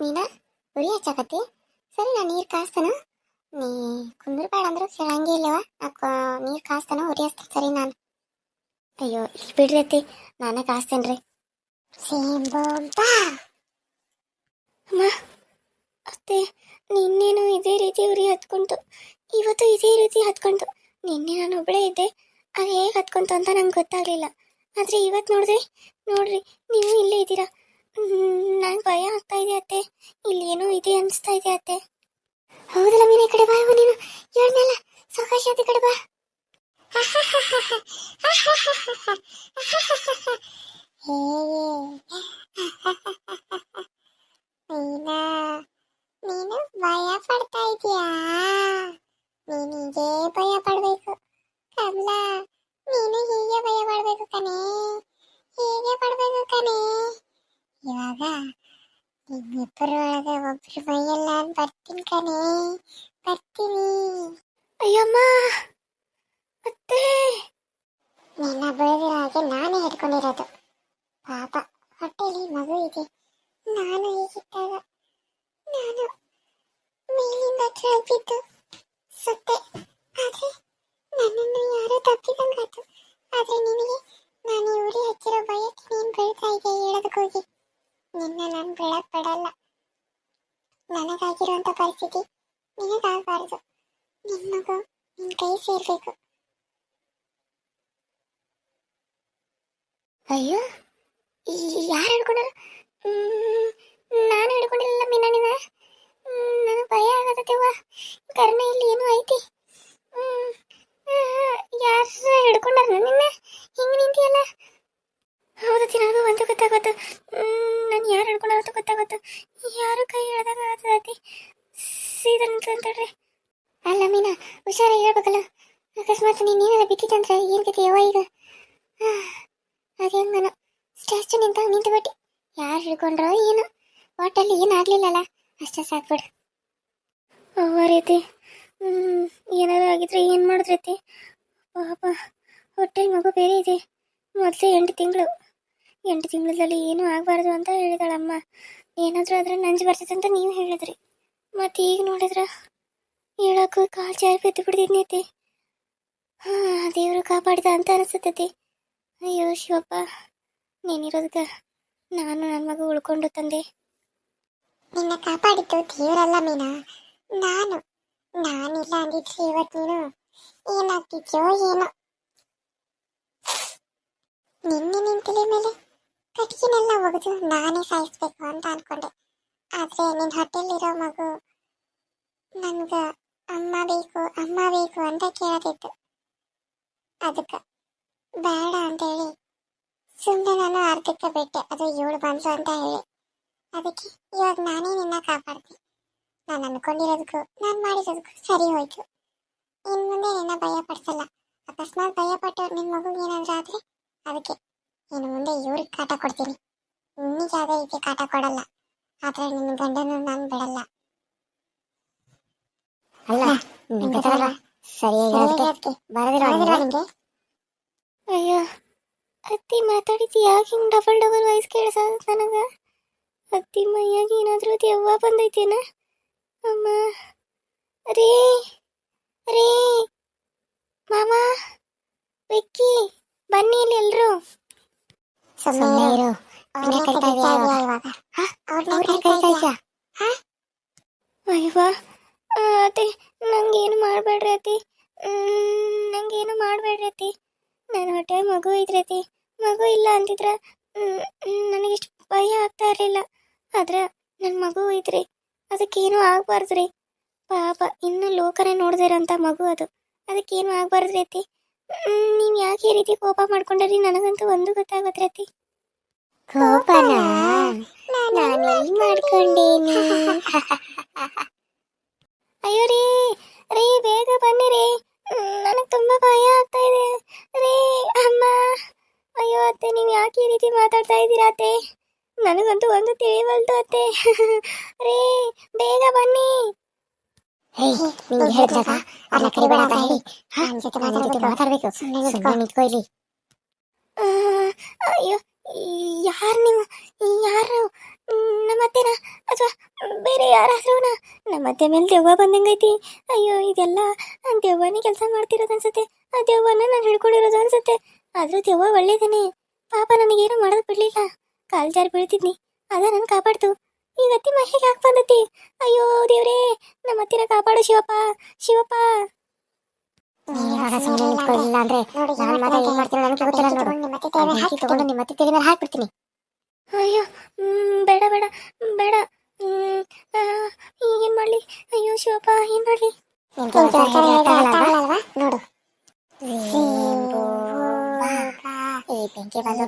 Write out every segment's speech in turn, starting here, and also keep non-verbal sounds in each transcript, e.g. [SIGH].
ನೀನ ಉರಿ ಹಚ್ಚಾಕತ್ತಿ ಸರಿ, ನಾನು ನೀರು ಕಾಸ್ತನ ನೀ ಕುಂದ್ರ ಬೇಡ ಅಂದ್ರು ಕೇಳಂಗೆ ಇಲ್ಲವ? ನೀರು ಕಾಸ್ತನ ಉರಿ ಹಚ್ತೀನಿ ಸರಿ ನಾನು. ಅಯ್ಯೋ ಇಲ್ಲಿ ಬಿಡ್ರಿ ಅತ್ತಿ, ನಾನೇ ಕಾಸ್ತೇನ್ರಿ ಸೇಂಬೋಂಬಾ ಅಮ್ಮ, ಅತ್ತೆ, ನಿನ್ನೇನು ಇದೇ ರೀತಿ ಉರಿ ಹತ್ಕೊಂತು. ಇವತ್ತು ಇದೇ ರೀತಿ ಹತ್ಕೊಂತು. ನಿನ್ನೆ ನಾನು ಒಬ್ಬಳೇ ಇದ್ದೆ, ಅದು ಹೇಗೆ ಹತ್ಕೊಂತು ಅಂತ ನಂಗೆ ಗೊತ್ತಾಗಲಿಲ್ಲ. ಆದರೆ ಇವತ್ತು ನೋಡಿದ್ರೆ, ನೋಡ್ರಿ, ನೀವು ಇಲ್ಲೇ ಇದ್ದೀರಾ. ನಂಗೆ ಭಯ ಆಗ್ತಾ ಇದೆ ಅತ್ತೆ. ಇಲ್ಲಿ ಏನೋ ಇದೆ ಅನಿಸ್ತಾ ಇದೆ ಅತ್ತೆ. ಹೌದಲ್ಲ ಮೀನ, ಈ ಕಡೆ ಬಾ ನೀನು. ಹೇಳ್ನಲ್ಲ ಸಾವಕಾಶ ಕಡೆ ಬಾ. ನೀನಾ ನೀನು ಭಯ ಪಡ್ತಾ ಇದೀಯಾ ನೀನಿಗೆ ಭಯ ಪಡ್ಬೇಕು. ಕಮಲ ನೀನು ಹೀಗೆ ಭಯ ಪಡ್ಬೇಕು ಕಣೆ. ಹೀಗೆ ಪಡ್ಬೇಕು ಕಣೆ. ಇವಾಗ ನಿಮ್ಮಿಬ್ಬರ ಒಳಗೆ ಒಬ್ರು ಮೈಯಲ್ಲಿ ಅಂತ ಬರ್ತೀನಿ ಕಣೆ. ಬರ್ತೀನಿ. ಅಯ್ಯಮ್ಮ ಅತ್ತೆ ನಿನ್ನ ಬೆಳೆದಿರೋ ಹಾಗೆ ನಾನೇ ಹಿಡ್ಕೊಂಡಿರೋದು. ಪಾಪ ಹೊಟ್ಟೆಲಿ ಮಗು ಇದೆ. ನಾನು ಹೀಗಿದ್ದಾಗ ನಾನು ಮೇಲಿಂದ ಕೆಳಗೆ ಬಿದ್ದು ಸತ್ತೆ ಆದ್ರೆ ನನ್ನನ್ನು ಯಾರೋ ತಪ್ಪಿದಂಗಾಯ್ತು. ಆದ್ರೆ ನಿನಗೆ ನಾನು ಉರಿ ಹಚ್ಚಿರೋ ಭಯಕ್ಕೆ ನೀನು ಬೀಳ್ತಾ ಇದೆ ಹೇಳೋದಕ್ಕೋಗಿ ನಿನ್ನ ನಾನು ಬೀಳಕ್ ಬಿಡಲ್ಲ ನನಗಾಗಿರುವಂತ ಪರಿಸ್ಥಿತಿ ನಿನಗಾಗಬಾರದು. ನಿನ್ ಮಗು ನಿನ್ ಕೈ ಸೇರ್ಬೇಕು. ಅಯ್ಯೋ ಯಾರು ಹಿಡ್ಕೊಂಡಾರ ನಾನು ಹಿಡ್ಕೊಂಡಿಲ್ಲ ಮೀನಾಣಿನ ನನಗೆ ಭಯ ಆಗತ್ತವ್ವ. ಕರ್ಣ ಇಲ್ಲಿ ಏನೋ ಐತಿ. ಯಾರು ಹಿಡ್ಕೊಂಡಾರ ನಿನ್ನ? ಹಿಂಗೆ ನಿಂತಿಯಲ್ಲ. ಹೌದು ತಿನ್ನೋದು ಒಂದು ಗೊತ್ತಾಗತ್ತು ನಾನು ಯಾರು ಹಿಡ್ಕೊಂಡಾರತ್ತು ಗೊತ್ತಾಗತ್ತು ಯಾರು ಕೈ ಹಿಡ್ದಾಗ ಆಗತ್ತದತಿ ಸೀದಾ ಅಲ್ಲ ಮೀನಾ ಹುಷಾರ ಹೇಳ್ಬೇಕಲ್ಲ. ಅಕಸ್ಮಾತ್ ನೀನು ಏನಾರ ಬಿತ್ತಿತ್ತಂದ್ರೆ ಏನು ಗತಿ ಯವ್ವ ಈಗ? ಅದೇನ್ ಸ್ಟ್ಯಾಚು ನಿಂತ ನಿಂತು ಬಿಟ್ಟು ಯಾರು ಹಿಡ್ಕೊಂಡ್ರೋ ಏನು. ಒಟ್ಟಲ್ಲಿ ಏನಾಗ್ಲಿಲ್ಲಲ್ಲ ಅಷ್ಟೇ ಸಾಕ್ಬಿಡು ಅವ್ವ ರೀತಿ. ಏನಾದ್ರು ಆಗಿದ್ರೆ ಏನು ಮಾಡಿದ್ರೈತಿ ಪಾಪ ಹೊಟ್ಟೆ ಮಗು ಬೇರೆ ಇದೆ. ಮೊದ್ಲು ಎಂಟು ತಿಂಗಳು. ಎಂಟು ತಿಂಗಳಲ್ಲಿ ಏನೂ ಆಗಬಾರ್ದು ಅಂತ ಹೇಳಿದಾಳಮ್ಮ. ಏನಾದರೂ ಅದ್ರ ನಂಜು ಅಂತ ನೀವು ಹೇಳಿದ್ರಿ. ಮತ್ತು ಈಗ ನೋಡಿದ್ರ ಹೇಳಕ್ಕೂ ಕಾಲ್ ಜಾರಿ ಬಿದ್ದು ಬಿಡ್ತಿದ್ನೈತಿ ಹಾ, ದೇವ್ರು ಕಾಪಾಡಿದ ಅಂತ ಅನಿಸ್ತೈತಿ ಅಯ್ಯೋ, ಶಿವಪ್ಪ ನೀನಿರೋದ್ಗ ನಾನು ನನ್ನ ಮಗ ಉಳ್ಕೊಂಡು ತಂದೆ. ನಿನ್ನ ಕಾಪಾಡಿದ್ದು ದೇವರಲ್ಲ ಮೀನಾ. ನಾನು, ನಾನಿಲ್ಲ ಅಂದಿದ್ರೆ ಇವತ್ತು ನೀನು ಏನಾಗ್ತಿದ್ಯೋ ಏನೋ. ನಿನ್ನೆ ನಿನ್ ತಲೆ ಮೇಲೆ ಕಟ್ಕಿನೆಲ್ಲ ಒಗೆದು ನಾನೇ ಸಾಯಿಸ್ಬೇಕು ಅಂತ ಅನ್ಕೊಂಡೆ. ಆದ್ರೆ ನಿನ್ ಹೊಟ್ಟೆಲಿರೋ ಮಗು ನನ್ಗ ಅಮ್ಮ ಬೇಕು ಅಮ್ಮ ಬೇಕು ಅಂತ ಕೇಳತಿತ್ತು. ಅದಕ್ಕೆ, ಬೇಡ ಅಂತೇಳಿ ಸುಮ್ಮನೆ ನಾನು ಅರ್ಧಕ್ಕೆ ಬಿಟ್ಟೆ. ಅದು ಇವಳು ಬಂತು ಅಂತ ಹೇಳಿ. ಅದಕ್ಕೆ ಇವಾಗ ನಾನೇ ನಿನ್ನ ಕಾಪಾಡ್ತೀನಿ ನಾನು ಅನ್ಕೊಂಡಿರೋದಕ್ಕೂ, ನಾನು ಮಾಡಿರೋದಕ್ಕೂ ಸರಿ ಹೋಯ್ತು. ಇನ್ನು ಮುಂದೆ ನಿನ್ನ ಭಯ ಪಡಿಸಲ್ಲ ಅಕಸ್ಮಾತ್ ಭಯ ಪಟ್ಟು ನಿನ್ನ ಮಗುಗೆ ಏನಾದ್ರೂ ಆದ್ರೆ ಅದಕ್ಕೆ ಇನ್ನು ಮುಂದೆ ಇವ್ರಿಗೆ ಕಾಟ ಕೊಡ್ತೀನಿ ನಿನಗೆ ಯಾವುದೇ ರೀತಿ ಕಾಟ ಕೊಡಲ್ಲ ಆದ್ರೆ ನಿನ್ನ ಗಂಡನು ನಾನು ಬಿಡಲ್ಲ ಅಲ್ಲ ಬರದಿರೋ ಅಯ್ಯೋ ಅತ್ತಿ ಮಾತಾಡಿದ್ದು ಯಾಕೆ ಹಿಂಗೆ ಡಬಲ್ ಡಬಲ್ ವಾಯ್ಸ್ ಕೇಳಿಸೋದು ನನಗೆ? ಅತ್ತಿ ಮೈಯಾಗ ಏನಾದರೂ ದೆವ್ವ ಬಂದೈತೇನ? ಅಮ್ಮ ರೇ ರೇ ಮಾಮ ವಿಕ್ಕಿ ಬನ್ನಿ ಇಲ್ಲಿ ಎಲ್ರು. ಅಯ್ಯವ್ವ ಅತ್ತೆ ನಂಗೇನು ಮಾಡಬೇಡ್ರಿ ಅತ್ತಿ? ನಂಗೇನು ಮಾಡ್ಬೇಡ್ರತಿ ನಾನು ನನ್ನ ಹೊಟ್ಟೆ ಮಗು ಇದ್ರತಿ. ಮಗು ಇಲ್ಲ ಅಂತಿದ್ರ ನನಗಿಷ್ಟು ಭಯ ಆಗ್ತಾ ಇರಲಿಲ್ಲ. ಆದ್ರೆ ನನ್ನ ಮಗು ಐತ್ರಿ ಅದಕ್ಕೇನು ಆಗ್ಬಾರ್ದ್ರಿ. ಪಾಪ ಇನ್ನು ಲೋಕನೇ ನೋಡ್ದಿರಂತ ಮಗು ಅದು. ಅದಕ್ಕೇನು ಆಗ್ಬಾರ್ದ್ರಿ ಅತಿ ನೀವು ಯಾಕೆ ಈ ರೀತಿ ಕೋಪ ಮಾಡ್ಕೊಂಡ್ರಿ? ನನಗಂತೂ ಒಂದು ಗೊತ್ತಾಗತ್ರತಿ ಕೋಪನ? ನಾನು ಮಾಡ್ಕೊಂಡೇನಿ? [LAUGHS] ಅಯ್ಯೋ ರೀ ರೀ ಬೇಗ ಬನ್ನಿ ರೀ. ನನಗೆ ತುಂಬ ಭಯ ಆಗ್ತಾ ಇದೆ. ರೀ ಅಮ್ಮ. ಅಯ್ಯೋ ಅತ್ತೆ ನೀವು ಯಾಕೆ ಈ ರೀತಿ ಮಾತಾಡ್ತಾ ಇದ್ದೀರಾ ಅತ್ತೆ? ನನಗಂತೂ ಒಂದು ತಿಳಿವಲ್ದು ಅತ್ತೆ. [LAUGHS] ರೀ ಬೇಗ ಬನ್ನಿ. ನಿಂಗೆ ಹೇಳಿದಾಗ ಅಲ್ಲ ಕರಿಬೇಡ ಅಂತ ಹೇಳಿ. ನನ್ನ ಜೊತೆ ಮಾತಾಡ್ಬೇಕು. ಸುಮ್ಮನೆ ನಿಂತ್ಕೋ. ಇಲ್ಲಿ ಅಯ್ಯೋ ಯಾರು ನೀವು? ಯಾರು? ನಮ್ಮ ಅಥವಾ ಬೇರೆ ಯಾರಾದ್ರೂ ನಮ್ಮ ನಮ್ಮತ್ತೆ ಮೇಲೆ ದೆವ್ವ ಬಂದಂಗೈತಿ. ಅಯ್ಯೋ ಇದೆಲ್ಲ ದೆವ್ವನೇ ಕೆಲಸ ಮಾಡ್ತಿರೋದು ಅನ್ಸುತ್ತೆ ಆ ದೆವ್ವನ ನಾನು ಹಿಡ್ಕೊಂಡಿರೋದು ಅನ್ಸುತ್ತೆ. ಆದ್ರೂ ದೆವ್ವ ಒಳ್ಳೇದೇನೆ. ಪಾಪ ನನಗೇನು ಮಾಡೋದು ಬಿಡ್ಲಿಲ್ಲ. ಕಾಲ್ ಜಾರಿ ಬೀಳ್ತಿದ್ನಿ. ಅದ ನನ್ನ ಕಾಪಾಡ್ತು. ಈ ಅತ್ತಿ ಮಹಿಗೆ ಯಾಕೆ ಬಂದತಿ? ಅಯ್ಯೋ ದೇವ್ರೇ! ನಮ್ಮ ಹತ್ತಿರ ಕಾಪಾಡು ಶಿವಪ್ಪ. ಶಿವಪ್ಪ! ಸುಮ್ಮನೆ ನಿಂತ್ಕೊಳ್ಳಿಲ್ಲ ಅಂದ್ರೆ ನಾನು ಮಾತ್ರ ಏನ್ ಮಾಡ್ತೀನಿ ನನಗೆ ಗೊತ್ತಿಲ್ಲ ನೋಡು. ನಿಮ್ಮ ಹಾಕ್ಬಿಡ್ತೀನಿ. ಅಯ್ಯೋ ಬೇಡ ಬೇಡ ಬೇಡ. ಏನ್ ಮಾಡ್ಲಿ? ಅಯ್ಯೋ ಶಿವಪ್ಪ ಏನ್ ಮಾಡ್ಲಿ? ನೋಡು. ಈ ಬೆಂಕಿ ಬಂದು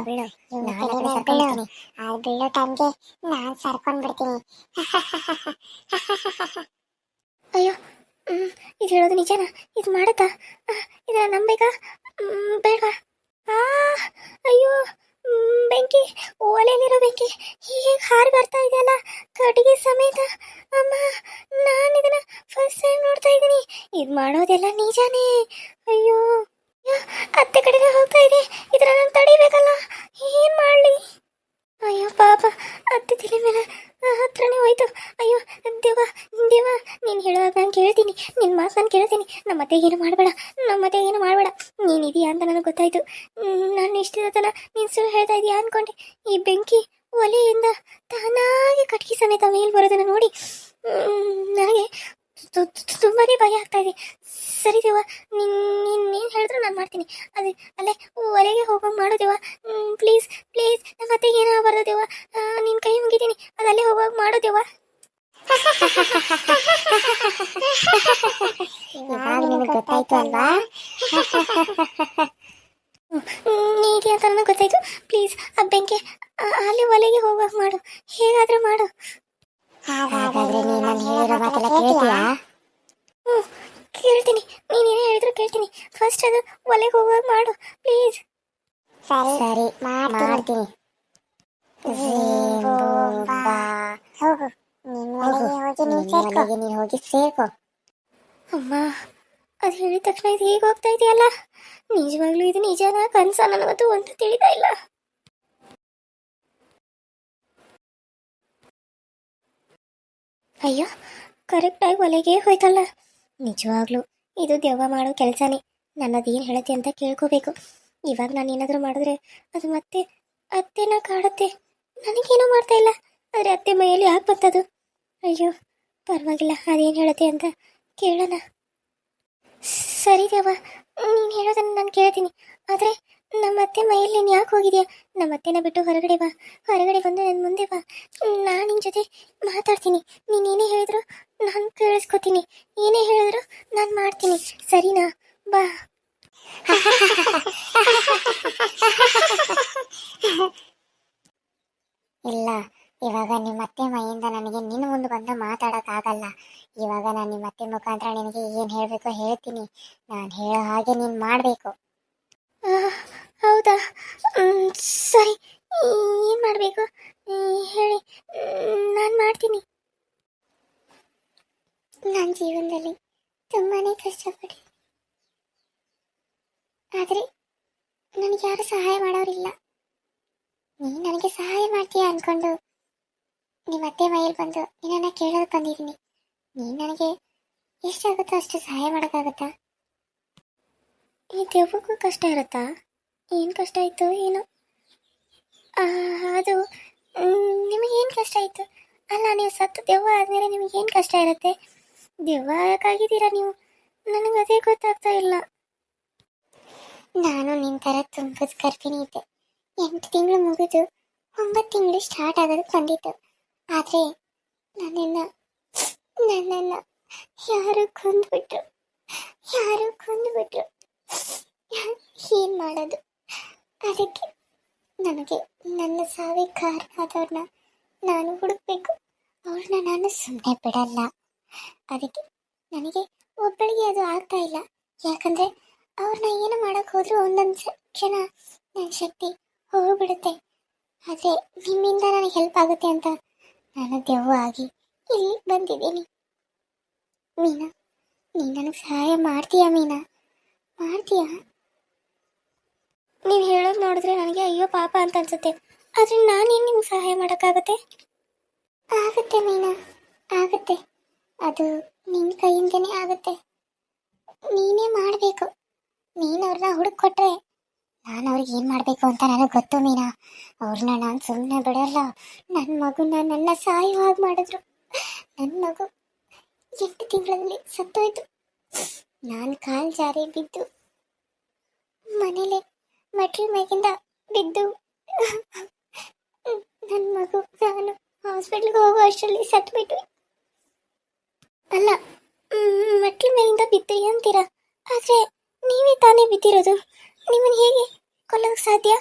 ಬೀಳು ನಾನು ಆ ಅದು ಬೀಳೋ ಟೈಮ್ಗೆ ನಾನು ಸರ್ಕೊಂಡ್ ಬಿಡ್ತೀನಿ [LAUGHS] ಅಯ್ಯೋ ಇದು ಹೇಳೋದು ನಿಜನಾ? ಇದು ಮಾಡತ್ತಾ? ಇದನ್ನ ನಂಬೇಕಾ? ಬೇಡ ಬೇಡವಾ? ಅಯ್ಯೋ ಬೆಂಕಿ ಓಲೆಯಲ್ಲಿರೋ ಬೆಂಕಿ. ಹೀಗೆ ಹಾರಿ ಬರ್ತಾ ಇದೆಯಲ್ಲ, ಕಟ್ಟಿಗೆ ಸಮೇತ. ಅಮ್ಮ, ನಾನು ಇದನ್ನ ಫಸ್ಟ್ ಟೈಮ್ ನೋಡ್ತಾ ಇದ್ದೀನಿ. ಇದು ಮಾಡೋದೆಲ್ಲ ನಿಜಾನೇ? ಅಯ್ಯೋ ಅತ್ತೆ ಕಡೆಗೆ ಹೋಗ್ತಾ ಇದೆ. ಇದನ್ನ ನಾನು ತಡಿಬೇಕಲ್ಲ? ಏನ್ ಮಾಡ್ಲಿ? ಅಯ್ಯೋ ಪಾಪ, ಅತ್ತೆ ತಲೆ ಮೇಲೆ ಹತ್ರನೇ ಹೋಯ್ತು. ಅಯ್ಯೋ, ದೇವ ದೇವ, ನೀನು ಹೇಳುವಾಗ ನಾನು ಕೇಳ್ತೀನಿ ನಿನ್ನ ಮಾತು ನಾನು ಕೇಳ್ತೀನಿ. ನಮ್ಮ ಅತ್ತೆ ಏನು ಮಾಡಬೇಡ, ನಮ್ಮ ಅತ್ತೆ ಏನು ಮಾಡಬೇಡ. ನೀನು ಅಂತ ನನಗೆ ಗೊತ್ತಾಯ್ತು. ನಾನು ಇಷ್ಟಿರತ್ತಲ್ಲ ನೀನು ಸುಳ್ಳು ಹೇಳ್ತಾ ಇದೀಯಾ ಅನ್ಕೊಂಡೆ. ಈ ಬೆಂಕಿ ಒಲೆಯಿಂದ ತಾನಾಗಿ ಕಟ್ಕಿ ಸಮೇತ ಮೇಲೆ ಬರೋದನ್ನು ನೋಡಿ ನನಗೆ ತು- ತು- ತುಂಬಾನೇ ಭಯ ಆಗ್ತಾ ಇದೆ. ಸರಿ ದೇವ, ನಿನ್, ನೀನು ನೀನು ಹೇಳಿದ್ರು ನಾನು ಮಾಡ್ತೀನಿ. ಅದೇ, ಅಲ್ಲೇ ಒಲೆಗೆ ಹೋಗೋ ಮಾಡೋದೇವಾ ದೇವ. ಪ್ಲೀಸ್ ಪ್ಲೀಸ್ ನಮ್ಮ ಅತ್ತೆ ಏನಾಗಬಾರ್ದು ದೇವ ನಿನ್ನ ಕೈ ಮುಗಿತೀನಿ ಅದಲ್ಲೇ ಹೋಗುವಾಗ ಮಾಡು ದೇವ ಇವಾಗ ನಿನಗೆ ಗೊತ್ತಾಯ್ತು ಅಲ್ವಾ ಅಂತ ನನಗೆ ಗೊತ್ತಾಯ್ತು. ಪ್ಲೀಸ್ ಆ ಬೆಂಕಿ ಅಲ್ಲಿ ಒಲೆಗೆ ಹೋಗುವಾಗ ಮಾಡು. ಹೇಗಾದ್ರೂ ಮಾಡು. ಹಾಗಾದ್ರೆ ನೀನು ನಾನು ಹೇಳಿರೋ ಮಾತೆಲ್ಲ ಕೇಳ್ತೀಯಾ? ಹ್ಞೂ ಕೇಳ್ತೀನಿ. ನೀನು ಏನೇ ಹೇಳಿದ್ರು ಕೇಳ್ತೀನಿ. ಫಸ್ಟ್ ಅದು ಒಲೆಗೆ ಹೋಗುವಾಗ ಮಾಡು. ಪ್ಲೀಸ್ ಸರಿ ಸರಿ ಮಾಡ್ತೀನಿ. ಹೋಗು ನಿನ್ ಹೋಗಿ ನೀನ್ ಹೋಗಿ ಸೇರ್ಕೊ. ಅಮ್ಮ ಅದು ಹೇಳಿದ ತಕ್ಷಣ ಇದು ಹೇಗೆ ಹೋಗ್ತಾ ಇದೆಯಲ್ಲ? ನಿಜವಾಗ್ಲೂ ಇದು ನಿಜನಾ? ಕನಸ? ನನಗಂತೂ ಅಂತ ತಿಳಿತಾ ಇಲ್ಲ. ಅಯ್ಯೋ ಕರೆಕ್ಟಾಗಿ ಒಲೆಗೆ ಹೋಯ್ತಲ್ಲ. ನಿಜವಾಗ್ಲೂ, ಇದು ದೆವ್ವ ಮಾಡೋ ಕೆಲಸನೇ. ನನ್ನದೇನು ಹೇಳುತ್ತೆ ಅಂತ ಕೇಳ್ಕೋಬೇಕು. ಇವಾಗ ನಾನು ಏನಾದರೂ ಮಾಡಿದ್ರೆ ಅದು ಮತ್ತೆ ಅತ್ತೆನ ಕಾಡುತ್ತೆ. ನನಗೇನೂ ಮಾಡ್ತಾ ಇಲ್ಲ. ಆದರೆ ಅತ್ತೆ ಮೈಯಲ್ಲಿ ಯಾಕೆ ಬರ್ತದು ಅಯ್ಯೋ, ಪರವಾಗಿಲ್ಲ. ಅದೇನು ಹೇಳುತ್ತೆ ಅಂತ ಕೇಳೋಣ. ಸರಿ ದೇವ, ನೀನು ಹೇಳೋದನ್ನು ನಾನು ಕೇಳ್ತೀನಿ. ಆದರೆ ನಮ್ಮ ಅತ್ತೆ ಮೈಯಲ್ಲಿ ನೀನು ಯಾಕೆ ಹೋಗಿದ್ಯಾ? ನಮ್ಮ ಅತ್ತೆನ ಬಿಟ್ಟು ಹೊರಗಡೆ ಬಾ. ಹೊರಗಡೆ ಬಂದು ನನ್ನ ಮುಂದೆ ಬಾ. ನಾನು ನಿನ್ನ ಜೊತೆ ಮಾತಾಡ್ತೀನಿ. ನೀನು ಏನೇ ಹೇಳಿದ್ರು ನಾನು ಕೇಳಿಸ್ಕೊತೀನಿ. ಏನೇ ಹೇಳಿದ್ರು ನಾನು ಮಾಡ್ತೀನಿ. ಸರಿನಾ? ಬಾ. ಇಲ್ಲ ಇವಾಗ ನಿಮ್ಮ ಅತ್ತೆ ಮೈಯಿಂದ ನನಗೆ ನಿನ್ನ ಮುಂದೆ ಬಂದು ಮಾತಾಡೋಕ್ಕಾಗಲ್ಲ ಇವಾಗ ನಾನು ನಿಮ್ಮ ಅತ್ತೆ ಮುಖಾಂತರ ನಿನಗೆ ಏನು ಹೇಳಬೇಕು ಹೇಳ್ತೀನಿ. ನಾನು ಹೇಳೋ ಹಾಗೆ ನೀನು ಮಾಡಬೇಕು. ಹೌದಾ? ಸರಿ. ಏನು ಮಾಡಬೇಕು? ಹೇಳಿ. ನಾನು ಮಾಡ್ತೀನಿ. ನನ್ನ ಜೀವನದಲ್ಲಿ ತುಂಬಾ ಕಷ್ಟಪಡಿ. ಆದರೆ ನನಗೆ ಯಾರು ಸಹಾಯ ಮಾಡೋರಿಲ್ಲ. ನೀನು ನನಗೆ ಸಹಾಯ ಮಾಡ್ತೀಯ ಅಂದ್ಕೊಂಡು ನಿಮ್ಮ ಮೈಲ್ ಬಂದು ನಿನ್ನನ್ನು ಕೇಳೋದು ಬಂದಿದ್ದೀನಿ. ನೀನು ನನಗೆ ಎಷ್ಟಾಗುತ್ತೋ ಅಷ್ಟು ಸಹಾಯ ಮಾಡೋಕ್ಕಾಗುತ್ತಾ? ಈ ದೆವ್ವಕ್ಕೂ ಕಷ್ಟ ಇರುತ್ತಾ? ಏನು ಕಷ್ಟ ಆಯ್ತು ಏನು? ಅದು ನಿಮಗೇನು ಕಷ್ಟ ಆಯಿತು? ಅಲ್ಲ, ನೀವು ಸತ್ತು ದೆವ್ವ ಆದಮೇಲೆ ನಿಮಗೇನು ಕಷ್ಟ ಇರುತ್ತೆ? ದೆವ್ವ ಯಾಕಾಗಿದ್ದೀರಾ ನೀವು? ನನಗೆ ಅದೇ ಗೊತ್ತಾಗ್ತಾ ಇಲ್ಲ. ನಾನು ನಿನ್ನ ಥರ ತುಂಬದ ಗರ್ಭಿಣಿ ಇದ್ದೆ ಎಂಟು ತಿಂಗಳು ಮುಗಿದು ಒಂಬತ್ತು ತಿಂಗಳು ಸ್ಟಾರ್ಟ್ ಆಗೋದಕ್ಕೆ ಬಂದಿತ್ತು. ಆದರೆ ನನ್ನನ್ನು ನನ್ನನ್ನು ಯಾರು ಕೊಂದ್ಬಿಟ್ರು? ಯಾರು ಕೊಂದ್ಬಿಟ್ರು? ಏನು ಮಾಡೋದು? ಅದಕ್ಕೆ ನನಗೆ ನನ್ನ ಸಾವಿಗೆ ಕಾರಣ ಆದವ್ರನ್ನ ನಾನು ಹುಡುಕ್ಬೇಕು. ಅವ್ರನ್ನ ನಾನು ಸುಮ್ಮನೆ ಬಿಡಲ್ಲ. ಅದಕ್ಕೆ ನನಗೆ ಒಬ್ಬಳಿಗೆ ಅದು ಆಗ್ತಾ ಇಲ್ಲ. ಯಾಕಂದರೆ ಅವ್ರನ್ನ ಏನು ಮಾಡಕ್ ಹೋದ್ರು ಒಂದೊಂದು ಕ್ಷಣ ನನ್ನ ಶಕ್ತಿ ಹೋಗ್ಬಿಡುತ್ತೆ. ಆದರೆ ನಿಮ್ಮಿಂದ ನನಗೆ ಹೆಲ್ಪ್ ಆಗುತ್ತೆ ಅಂತ ನಾನು ದೆವ್ವ ಆಗಿ ಇಲ್ಲಿ ಬಂದಿದ್ದೀನಿ. ಮೀನಾ, ನೀನು ನನಗೆ ಸಹಾಯ ಮಾಡ್ತೀಯಾ ಮೀನಾ? ಮಾಡ್ತೀಯಾ? ನೀನು ಹೇಳೋದು ನೋಡಿದ್ರೆ ನನಗೆ ಅಯ್ಯೋ ಪಾಪ ಅಂತ ಅನ್ಸುತ್ತೆ. ಆದರೆ ನಾನೇನು ನಿಮ್ಗೆ ಸಹಾಯ ಮಾಡೋಕ್ಕಾಗತ್ತೆ? ಆಗುತ್ತೆ ಮೀನಾ, ಆಗುತ್ತೆ. ಅದು ನಿನ್ನ ಕೈಯಿಂದನೇ ಆಗುತ್ತೆ. ನೀನೇ ಮಾಡಬೇಕು. ನೀನು ಅವ್ರನ್ನ ಹುಡುಕೊಟ್ರೆ ನಾನು ಅವ್ರಿಗೆ ಏನು ಮಾಡಬೇಕು ಅಂತ ನನಗೆ ಗೊತ್ತು ಮೀನಾ. ಅವ್ರನ್ನ ನಾನು ಸುಮ್ಮನೆ ಬಿಡಲ್ಲ. ನನ್ನ ಮಗುನ ನನ್ನ ಸಾಯುವಾಗ ಮಾಡಿದ್ರು. ನನ್ನ ಮಗು ಎಂಟು ತಿಂಗಳಲ್ಲಿ ಸತ್ತೋಯ್ತು. ನಾನು ಕಾಲು ಜಾರಿ ಬಿದ್ದು ಮನೇಲೆ ಮಟ್ರಿ ಮೇಗಿಂದ ಬಿದ್ದು ನನ್ನ ಮಗು ನಾನು ಹಾಸ್ಪಿಟ್ಲ್ಗೆ ಹೋಗೋ ಅಷ್ಟರಲ್ಲಿ ಸತ್ಬಿಟ್ವಿ. ಅಲ್ಲ ಮಟ್ಲ ಮೇಲಿಂದ ಬಿದ್ದು ಅಂತೀರಾ ಆದರೆ ನೀವೇ ತಾನೇ ಬಿದ್ದಿರೋದು. ನಿಮ್ಮನ್ನ ಹೇಗೆ ಕೊಲ್ಲೋಕೆ ಸಾಧ್ಯ?